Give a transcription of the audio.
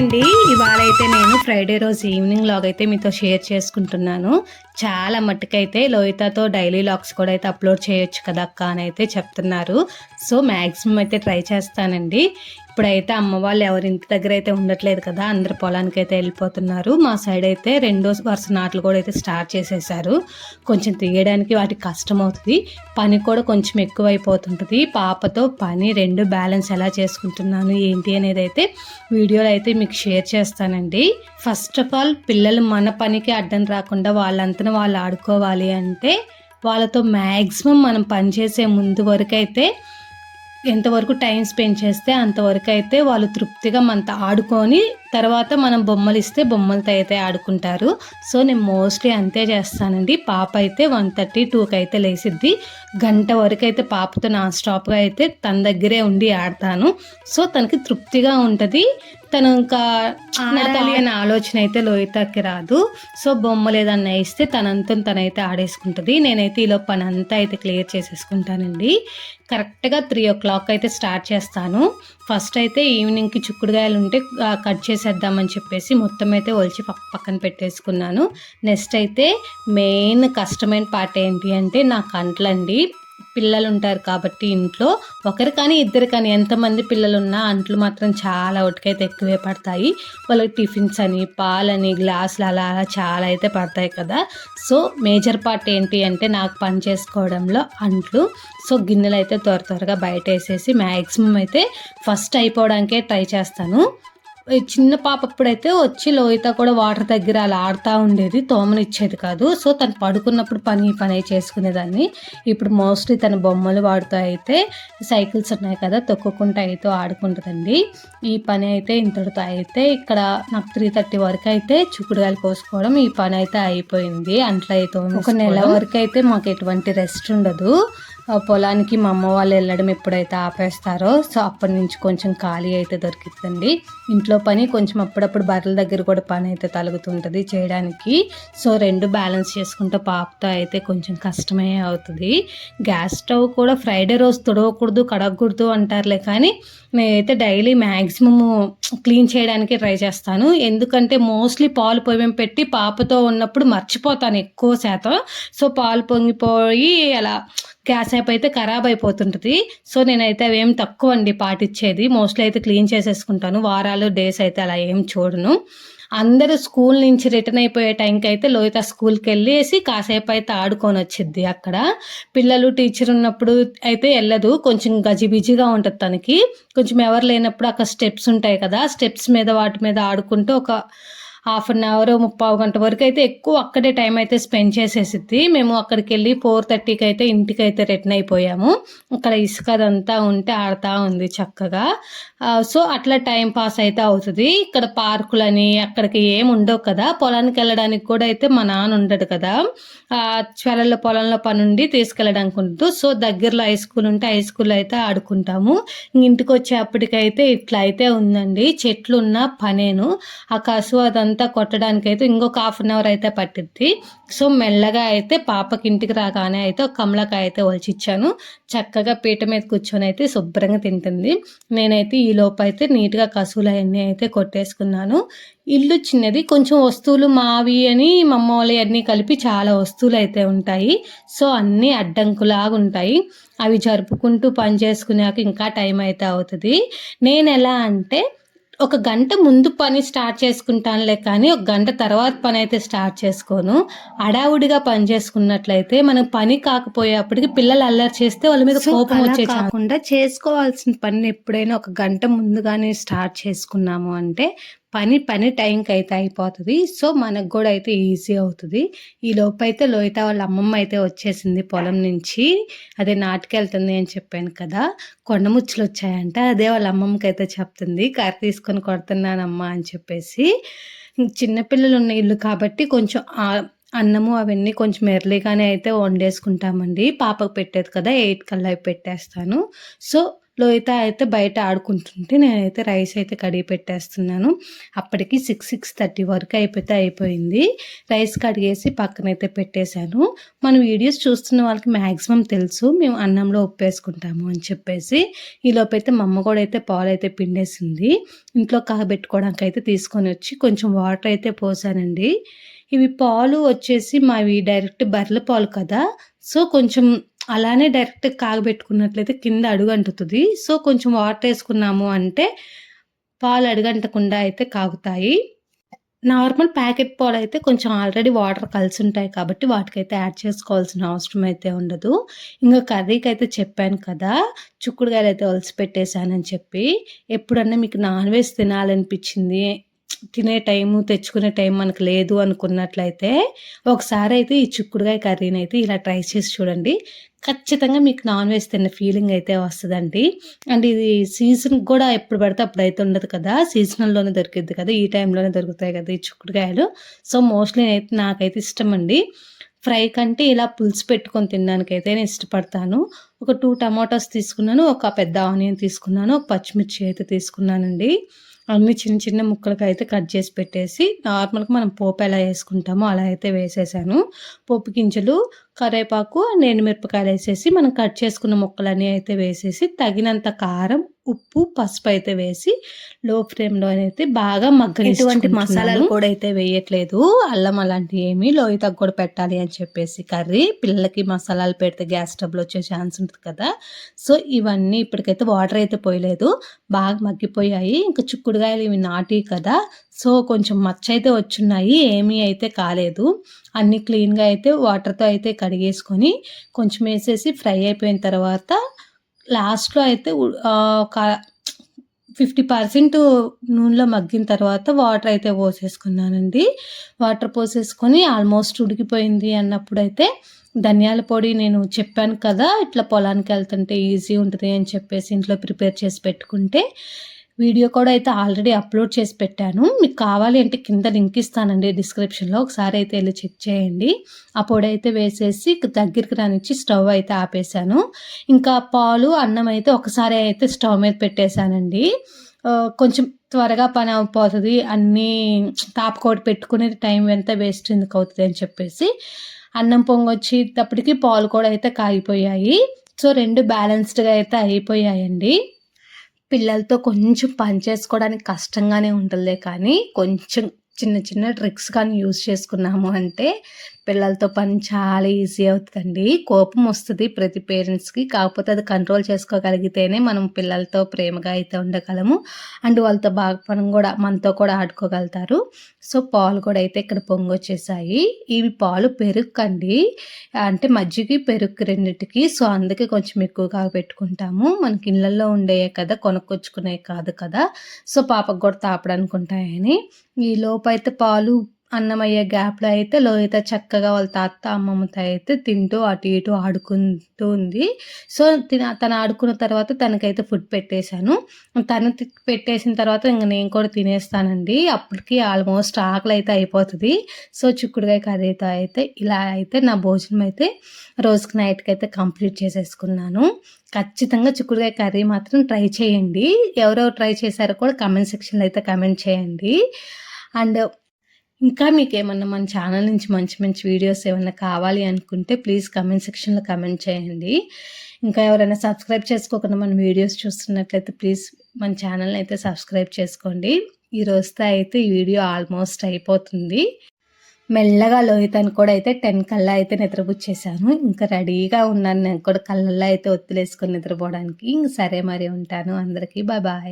అండి. ఇవాళ అయితే నేను ఫ్రైడే రోజు ఈవినింగ్ లాగ్ అయితే మీతో షేర్ చేసుకుంటున్నాను. చాలా మట్టుకైతే లోయితతో డైలీ లాగ్స్ కూడా అయితే అప్లోడ్ చేయొచ్చు కదా అక్క అని అయితే చెప్తున్నారు. సో మ్యాక్సిమం అయితే ట్రై చేస్తానండి. ఇప్పుడైతే అమ్మ వాళ్ళు ఎవరి ఇంటి దగ్గర అయితే ఉండట్లేదు కదా అందరు పొలానికి అయితే వెళ్ళిపోతున్నారు. మా సైడ్ అయితే రెండో వరుస నాట్లు కూడా అయితే స్టార్ట్ చేసేసారు. కొంచెం తీయడానికి వాటికి కష్టం అవుతుంది. పని కూడా కొంచెం ఎక్కువైపోతుంటుంది. పాపతో పని రెండు బ్యాలెన్స్ ఎలా చేసుకుంటున్నాను ఏంటి అనేది అయితే వీడియోలో అయితే మీకు షేర్ చేస్తానండి. ఫస్ట్ ఆఫ్ ఆల్ పిల్లలు మన పనికి అడ్డం రాకుండా వాళ్ళంతన వాళ్ళు ఆడుకోవాలి అంటే వాళ్ళతో మ్యాక్సిమం మనం పనిచేసే ముందు వరకు అయితే ఎంతవరకు టైం స్పెండ్ చేస్తే అంతవరకు అయితే వాళ్ళు తృప్తిగా మనతో ఆడుకొని తర్వాత మనం బొమ్మలు ఇస్తే బొమ్మలతో అయితే ఆడుకుంటారు. సో నేను మోస్ట్లీ అంతే చేస్తానండి. పాప అయితే వన్ థర్టీ టూకి అయితే లేసిద్ది. గంట వరకు అయితే పాపతో నాన్ స్టాప్గా అయితే తన దగ్గరే ఉండి ఆడతాను. సో తనకి తృప్తిగా ఉంటుంది. తను ఇంకా ఆడాలి అనే ఆలోచన అయితే లోహితకి రాదు. సో బొమ్మలు ఏదన్నా ఇస్తే తనంతా తనైతే ఆడేసుకుంటుంది. నేనైతే ఈలో పని అంతా అయితే క్లియర్ చేసేసుకుంటానండి. కరెక్ట్గా త్రీ ఓ క్లాక్ అయితే స్టార్ట్ చేస్తాను. ఫస్ట్ అయితే ఈవినింగ్కి చిక్కుడుగాయలు ఉంటే కట్ చేసేద్దామని చెప్పేసి మొత్తం అయితే ఒలిచి పక్క పక్కన పెట్టేసుకున్నాను. నెక్స్ట్ అయితే మెయిన్ కష్టమైన పార్ట్ ఏంటి అంటే నా కంట్లండి పిల్లలు ఉంటారు కాబట్టి ఇంట్లో ఒకరు కానీ ఇద్దరు కానీ ఎంతమంది పిల్లలు ఉన్నా అంట్లు మాత్రం చాలా ఒటికైతే ఎక్కువే పడతాయి. వాళ్ళకి టిఫిన్స్ అని పాలని గ్లాసులు అలా అలా చాలా అయితే పడతాయి కదా. సో మేజర్ పార్ట్ ఏంటి అంటే నాకు పని చేసుకోవడంలో అంట్లు. సో గిన్నెలు అయితే త్వర త్వరగా బయట వేసేసి మ్యాక్సిమం అయితే ఫస్ట్ అయిపోవడానికే ట్రై చేస్తాను. చిన్న పాప అప్పుడైతే వచ్చి లోహిత కూడా వాటర్ దగ్గర అలా ఆడుతూ ఉండేది. తోమనిచ్చేది కాదు. సో తను పడుకున్నప్పుడు పని ఈ పని చేసుకునేదాన్ని. ఇప్పుడు మోస్ట్లీ తన బొమ్మలు వాడుతూ అయితే సైకిల్స్ ఉన్నాయి కదా తొక్కుకుంటూ అయితే ఆడుకుంటుందండి. ఈ పని అయితే ఇంతటితో అయితే ఇక్కడ నాకు త్రీ థర్టీ వరకు అయితే చుక్కుడుగాయలు కోసుకోవడం ఈ పని అయితే అయిపోయింది. అంట్లో అయితే ఒక నెల వరకు అయితే మాకు ఎటువంటి రెస్ట్ ఉండదు. పొలానికి మా అమ్మ వాళ్ళు వెళ్ళడం ఎప్పుడైతే ఆపేస్తారో సో అప్పటి నుంచి కొంచెం ఖాళీ అయితే దొరికిద్దండి. ఇంట్లో పని కొంచెం అప్పుడప్పుడు బర్రెల దగ్గర కూడా పని అయితే తలుగుతుంటుంది చేయడానికి. సో రెండు బ్యాలెన్స్ చేసుకుంటే పాపతో అయితే కొంచెం కష్టమే అవుతుంది. గ్యాస్ స్టవ్ కూడా ఫ్రైడే రోజు తుడవకూడదు కడగకూడదు అంటారులే కానీ నేనైతే డైలీ మ్యాక్సిమము క్లీన్ చేయడానికి ట్రై చేస్తాను. ఎందుకంటే మోస్ట్లీ పాలు పొయ్యం పెట్టి పాపతో ఉన్నప్పుడు మర్చిపోతాను ఎక్కువ శాతం. సో పాలు పొంగిపోయి అలా కాసేపు అయితే ఖరాబ్ అయిపోతుంటుంది సో నేనైతే అవేం తక్కువ అండి పాటించేది మోస్ట్లీ అయితే క్లీన్ చేసేసుకుంటాను. వారాలు డేస్ అయితే అలా ఏం చూడను. అందరూ స్కూల్ నుంచి రిటర్న్ అయిపోయే టైంకి అయితే లోహిత స్కూల్కి వెళ్ళేసి కాసేపు అయితే ఆడుకొని వచ్చింది అక్కడ. పిల్లలు టీచర్ ఉన్నప్పుడు అయితే వెళ్ళదు కొంచెం గజిబిజిగా ఉంటుంది తనకి. కొంచెం ఎవరు లేనప్పుడు అక్కడ స్టెప్స్ ఉంటాయి కదా స్టెప్స్ మీద వాటి మీద ఆడుకుంటూ ఒక హాఫ్ అన్ అవర్ ముప్పావు గంట వరకు అయితే ఎక్కువ అక్కడే టైం అయితే స్పెండ్ చేసేసిద్ది. మేము అక్కడికి వెళ్ళి ఫోర్ థర్టీకి అయితే ఇంటికి అయితే రిటర్న్ అయిపోయాము. అక్కడ ఇసుక అదంతా ఉంటే ఆడుతూ ఉంది చక్కగా. సో అట్లా టైం పాస్ అయితే అవుతుంది. ఇక్కడ పార్కులని అక్కడికి ఏం ఉండవు కదా. పొలానికి వెళ్ళడానికి కూడా అయితే మా నాన్న ఉండడు కదా. ఆ, పొలంలో పని ఉండి తీసుకెళ్ళడానికి ఉండదు సో దగ్గరలో హై స్కూల్ ఉంటే హై స్కూల్ అయితే ఆడుకుంటాము. ఇంటికి వచ్చేప్పటికైతే ఇట్లా అయితే ఉందండి. చెట్లున్న పనేను. ఆ కసువు అదంతా కొట్టడానికి అయితే ఇంకొక హాఫ్ అన్ అవర్ అయితే పట్టిద్ది. సో మెల్లగా అయితే పాపకి ఇంటికి రాగానే అయితే ఒక కమలకాయ అయితే ఒలిచిచ్చాను. చక్కగా పీట మీద కూర్చొని అయితే శుభ్రంగా తింటుంది. నేనైతే ఈ లోపు అయితే నీట్గా కసువులు అవన్నీ అయితే కొట్టేసుకున్నాను. ఇల్లు చిన్నది కొంచెం వస్తువులు మావి అని మా అమ్మ వాళ్ళవి అన్నీ కలిపి చాలా వస్తువులు అయితే ఉంటాయి. సో అన్నీ అడ్డంకులాగా ఉంటాయి. అవి జరుపుకుంటూ పని చేసుకున్నాక ఇంకా టైం అయితే అవుతుంది. నేను ఎలా అంటే ఒక గంట ముందు పని స్టార్ట్ చేసుకుంటానులే కానీ ఒక గంట తర్వాత పని అయితే స్టార్ట్ చేసుకోను. అడావుడిగా పని చేసుకున్నట్లయితే మనం పని కాకపోయేప్పటికి పిల్లలు అల్లరి చేస్తే వాళ్ళ మీద కోపం వచ్చే కాకుండా చేసుకోవాల్సిన పని ఎప్పుడైనా ఒక గంట ముందుగానే స్టార్ట్ చేసుకున్నాము అంటే పని పని టైంకి అయితే అయిపోతుంది. సో మనకు కూడా అయితే ఈజీ అవుతుంది. ఈ లోపు అయితే లోహిత వాళ్ళ అమ్మమ్మ అయితే వచ్చేసింది పొలం నుంచి. అదే నాటుకెళ్తుంది అని చెప్పాను కదా. కొండముచ్చులు వచ్చాయంట. అదే వాళ్ళ అమ్మమ్మకి అయితే చెప్తుంది. కర్ర తీసుకొని కొడుతున్నానమ్మా అని చెప్పేసి. చిన్నపిల్లలు ఉన్న ఇల్లు కాబట్టి కొంచెం అన్నము అవన్నీ కొంచెం ఎర్లీగానే అయితే వండేసుకుంటామండి. పాపకు పెట్టేది కదా ఎయిట్ కల్లా అవి పెట్టేస్తాను. సో లోహిత అయితే బయట ఆడుకుంటుంటే నేనైతే రైస్ అయితే కడిగి పెట్టేస్తున్నాను. అప్పటికి సిక్స్ సిక్స్ థర్టీ వరకు అయిపోతే అయిపోయింది. రైస్ కడిగేసి పక్కనైతే పెట్టేశాను. మన వీడియోస్ చూస్తున్న వాళ్ళకి మ్యాక్సిమం తెలుసు. మేము అన్నంలో ఉప్పేసుకుంటాము అని చెప్పేసి. ఈలోపైతే మా అమ్మ కూడా అయితే పాలు అయితే పిండేసింది. ఇంట్లో కాగబెట్టుకోవడానికి అయితే తీసుకొని వచ్చి కొంచెం వాటర్ అయితే పోసానండి. ఇవి పాలు వచ్చేసి మావి డైరెక్ట్ బర్రెల పాలు కదా. సో కొంచెం అలానే డైరెక్ట్ కాగబెట్టుకున్నట్లయితే కింద అడుగంటుతుంది. సో కొంచెం వాటర్ వేసుకున్నాము అంటే పాలు అడుగంటకుండా అయితే కాగుతాయి. నార్మల్ ప్యాకెట్ పాలు అయితే కొంచెం ఆల్రెడీ వాటర్ కలిసి ఉంటాయి కాబట్టి వాటికైతే యాడ్ చేసుకోవాల్సిన అవసరం అయితే ఉండదు. ఇంకా కర్రీకి అయితే చెప్పాను కదా చుక్కుడుగాయలు అయితే ఒలిసి పెట్టేశానని చెప్పి. ఎప్పుడన్నా మీకు నాన్ వెజ్ తినాలనిపించింది తినే టైము తెచ్చుకునే టైం మనకు లేదు అనుకున్నట్లయితే ఒకసారి అయితే ఈ చిక్కుడుగాయ కర్రీని అయితే ఇలా ట్రై చేసి చూడండి. ఖచ్చితంగా మీకు నాన్ వెజ్ తిన్న ఫీలింగ్ అయితే వస్తుందండి. అండ్ ఇది సీజన్ కూడా ఎప్పుడు పడితే అప్పుడు అయితే ఉండదు కదా. సీజనల్లోనే దొరికిద్ది కదా. ఈ టైంలోనే దొరుకుతాయి కదా ఈ చిక్కుడుకాయలు సో మోస్ట్లీ అయితే నాకైతే ఇష్టం అండి ఫ్రై కంటే ఇలా పులుసు పెట్టుకొని తినడానికైతే నేను ఇష్టపడతాను. ఒక టూ టమాటోస్ తీసుకున్నాను ఒక పెద్ద ఆనియన్ తీసుకున్నాను ఒక పచ్చిమిర్చి అయితే తీసుకున్నానండి. అన్ని చిన్న చిన్న ముక్కలకి అయితే కట్ చేసి పెట్టేసి నార్మల్గా మనం పోపు ఎలా వేసుకుంటామో అలా అయితే వేసేసాను. పోపు గింజలు కరేపాకు అండ్ మిరపకాయలు వేసేసి మనం కట్ చేసుకున్న ముక్కలన్నీ అయితే వేసేసి తగినంత కారం ఉప్పు పసుపు అయితే వేసి లో ఫ్లేమ్లో అయితే బాగా మగ్గ ఎటువంటి మసాలాలు కూడా అయితే వేయట్లేదు. అల్లం అలాంటివి ఏమి లోయ కూడా పెట్టాలి అని చెప్పేసి కర్రీ పిల్లలకి మసాలాలు పెడితే గ్యాస్ ట్రబుల్ వచ్చే ఛాన్స్ ఉంటుంది కదా. సో ఇవన్నీ ఇప్పటికైతే వాటర్ అయితే పోయలేదు. బాగా మగ్గిపోయాయి. ఇంకా చిక్కుడుగాయలు ఇవి నాటి కదా. సో కొంచెం మచ్చ అయితే వచ్చున్నాయి ఏమీ అయితే కాలేదు. అన్నీ క్లీన్గా అయితే వాటర్తో అయితే కడిగేసుకొని కొంచెం వేసేసి ఫ్రై అయిపోయిన తర్వాత లాస్ట్లో అయితే ఒక ఫిఫ్టీ పర్సెంట్ నూనెలో మగ్గిన తర్వాత వాటర్ అయితే పోసేసుకున్నానండి. వాటర్ పోసేసుకొని ఆల్మోస్ట్ ఉడికిపోయింది అన్నప్పుడు అయితే ధనియాల పొడి నేను చెప్పాను కదా ఇట్లా పొలానికి వెళ్తుంటే ఈజీ ఉంటుంది అని చెప్పేసి ఇంట్లో ప్రిపేర్ చేసి పెట్టుకుంటే వీడియో కూడా అయితే ఆల్రెడీ అప్లోడ్ చేసి పెట్టాను. మీకు కావాలి అంటే కింద లింక్ ఇస్తానండి డిస్క్రిప్షన్లో. ఒకసారి అయితే వెళ్ళి చెక్ చేయండి. ఆ పొడి అయితే వేసేసి దగ్గరికి రానిచ్చి స్టవ్ అయితే ఆపేసాను ఇంకా పాలు అన్నం అయితే ఒకసారి అయితే స్టవ్ మీద పెట్టేశానండి. కొంచెం త్వరగా పని అయిపోతుంది అన్నీ తాపకోటి పెట్టుకునే టైం ఎంత వేస్ట్ ఎందుకు అవుతుంది అని చెప్పేసి అన్నం పొంగొచ్చేటప్పటికి పాలు కూడా అయితే కాగిపోయాయి. సో రెండు బ్యాలెన్స్డ్గా అయితే అయిపోయాయండి. పిల్లలతో కొంచెం పని చేసుకోవడానికి కష్టంగానే ఉంటుంది కానీ కొంచెం చిన్న చిన్న ట్రిక్స్ కానీ యూజ్ చేసుకున్నాము అంటే పిల్లలతో పని చాలా ఈజీ అవుతుందండి. కోపం వస్తుంది ప్రతి పేరెంట్స్కి. కాకపోతే అది కంట్రోల్ చేసుకోగలిగితేనే మనం పిల్లలతో ప్రేమగా అయితే ఉండగలము. అండ్ వాళ్ళతో బాగా పని కూడా మనతో కూడా ఆడుకోగలుగుతారు. సో పాలు కూడా అయితే ఇక్కడ పొంగొచ్చేసాయి. ఇవి పాలు పెరుక్కండి అంటే మజ్జిగ పెరుగు రెండింటికి. సో అందుకే కొంచెం ఎక్కువగా పెట్టుకుంటాము. మనకి ఇళ్ళల్లో ఉండే కదా కొనుక్కొచ్చుకునే కాదు కదా. సో పాపకు కూడా తాపడానికి ఉంటాయని. ఈ లోపైతే పాలు అన్నమయ్యే గ్యాప్లో అయితే లోహిత చక్కగా వాళ్ళ తాత అమ్మమ్మతో అయితే తింటూ అటు ఇటు ఆడుకుంటూ ఉంది. సో తిన తను ఆడుకున్న తర్వాత తనకైతే ఫుడ్ పెట్టేశాను. తను పెట్టేసిన తర్వాత ఇంక నేను కూడా తినేస్తానండి. అప్పటికి ఆల్మోస్ట్ ఆకలి అయితే అయిపోతుంది. సో చిక్కుడుకాయ కర్రీతో అయితే ఇలా అయితే నా భోజనం అయితే రోజుకి నైట్కి అయితే కంప్లీట్ చేసేసుకున్నాను. ఖచ్చితంగా చిక్కుడుకాయ కర్రీ మాత్రం ట్రై చేయండి. ఎవరెవరు ట్రై చేశారో కూడా కమెంట్ సెక్షన్లో అయితే కమెంట్ చేయండి. అండ్ ఇంకా మీకు ఏమన్నా మన ఛానల్ నుంచి మంచి మంచి వీడియోస్ ఏమన్నా కావాలి అనుకుంటే ప్లీజ్ కమెంట్ సెక్షన్లో కమెంట్ చేయండి. ఇంకా ఎవరైనా సబ్స్క్రైబ్ చేసుకోకుండా మన వీడియోస్ చూస్తున్నట్లయితే ప్లీజ్ మన ఛానల్ని అయితే సబ్స్క్రైబ్ చేసుకోండి. ఈ రోజుతో అయితే ఈ వీడియో ఆల్మోస్ట్ అయిపోతుంది. మెల్లగా లోహితాన్ని కూడా అయితే టెన్ కల్లా అయితే నిద్రపుచ్చేసాను. ఇంకా రెడీగా ఉన్నాను నేను కూడా కళ్ళల్లో అయితే ఒత్తులేసుకొని నిద్రపోవడానికి. ఇంక సరే మరి ఉంటాను. అందరికీ బాయ్ బాయ్